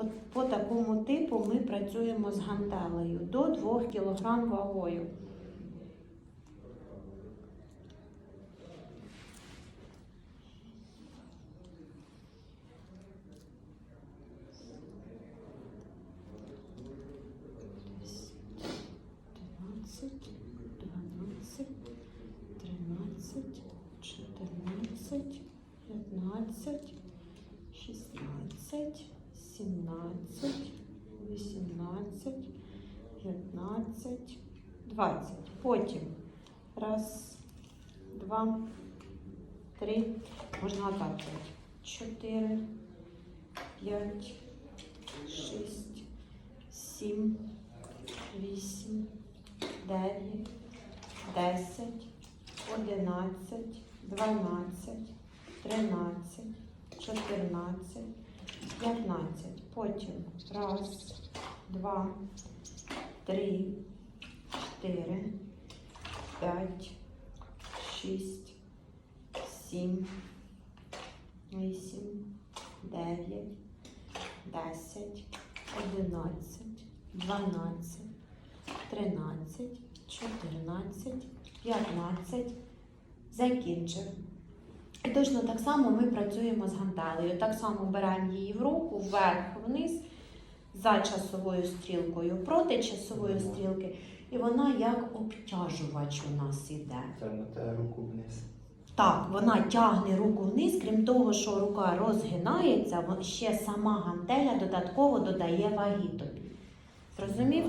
От по такому типу ми працюємо з гантелею до 2 кг вагою. Чотирнадцять, п'ятнадцять, шістнадцять, сімнадцять, вісімнадцять, п'ятнадцять, двадцять. Потім раз, два, три. Можна отак. Чотири, п'ять, шість, сім, вісім, дев'ять, десять, одинадцять, дванадцять, тринадцять, чотирнадцять, п'ятнадцять. Потім раз, два, три, чотири, п'ять, шість, сім, вісім, дев'ять, десять, одинадцять, дванадцять, тринадцять, чотирнадцять, п'ятнадцять. Закінчив. І точно так само ми працюємо з гантелею. Так само беремо її в руку, вверх-вниз, за часовою стрілкою, проти часової стрілки. І вона як обтяжувач у нас іде. Тягнете руку вниз. Так, вона тягне руку вниз, крім того, що рука розгинається, ще сама гантеля додатково додає ваги тобі. Зрозумів?